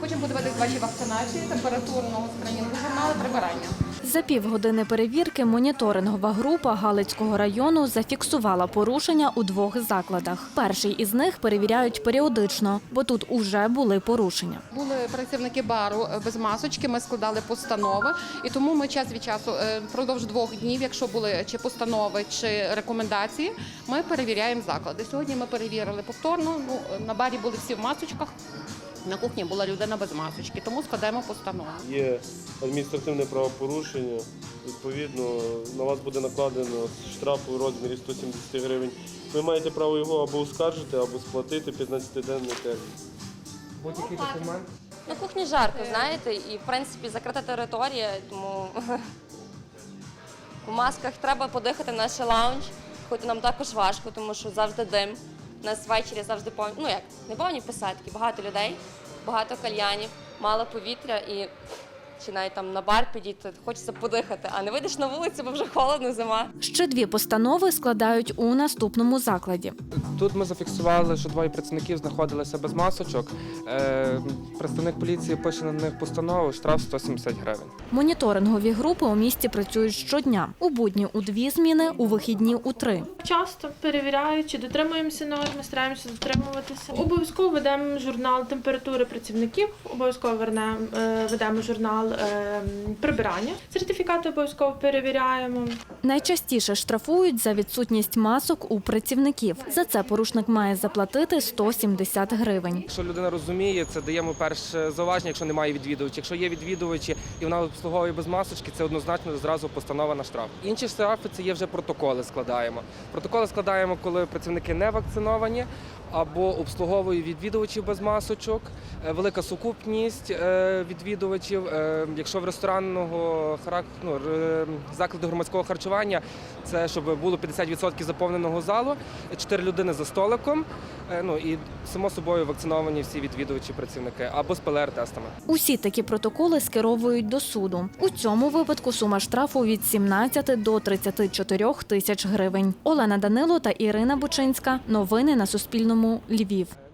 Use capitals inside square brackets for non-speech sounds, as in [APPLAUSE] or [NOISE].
Хочемо подивитися ваші вакцинації, температурного скринінгу журналу, прибирання. За півгодини перевірки моніторингова група Галицького району зафіксувала порушення у двох закладах. Перший із них перевіряють періодично, бо тут уже були порушення. Були працівники бару е, без масочки, ми складали постанови, і тому ми час від часу е, впродовж двох днів, якщо були чи постанови, чи рекомендації, ми перевіряємо заклади. Сьогодні ми перевірили повторно. Ну на барі були всі в масочках. На кухні була людина без масочки, тому складаємо постанову. Є адміністративне правопорушення. Відповідно, на вас буде накладено штраф у розмірі 170 гривень. Ви маєте право його або оскаржити, або сплатити 15-денний термін. Будь-який документ. На кухні жарко, знаєте, і в принципі закрита територія, тому [LAUGHS] в масках треба подихати наш лаунж, хоч нам також важко, тому що завжди дим. У нас ввечері завжди повні, ну як, не повні посадки, багато людей, багато кальянів, мало повітря і чи навіть там на бар підійти, хочеться подихати, а не вийдеш на вулицю, бо вже холодно, зима. Ще дві постанови складають у наступному закладі. Тут ми зафіксували, що двоє працівників знаходилися без масочок. Представник поліції пише на них постанову, штраф 170 гривень. Моніторингові групи у місті працюють щодня. У будні у дві зміни, у вихідні у три. Часто перевіряють, чи дотримуємося норми, стараємося дотримуватися. Обов'язково ведемо журнал температури працівників, обов'язково вернем- е, ведемо журнал е, прибирання. Сертифікати обов'язково перевіряємо. Найчастіше штрафують за відсутність масок у працівників. За це порушник має заплатити 170 гривень. Якщо людина розуміє, це даємо перше зауваження, якщо немає відвідувачів. Якщо є відвідувачі і вона обслуговує без масочки, це однозначно зразу постанова на штраф. Інші штрафи це є вже протоколи. Складаємо. Протоколи складаємо, коли працівники не вакциновані або обслуговують відвідувачів без масочок. Е, Велика сукупність е, відвідувачів. Е, Якщо в ресторанного ну, закладу громадського харчування, це щоб було 50% заповненого залу, 4 людини за столиком. Ну і само собою вакциновані всі відвідувачі працівники або з ПЛР-тестами. Усі такі протоколи скеровують до суду. У цьому випадку сума штрафу від 17 до 34 тисяч гривень. Олена Данило та Ірина Бучинська. Новини на Суспільному. Львів.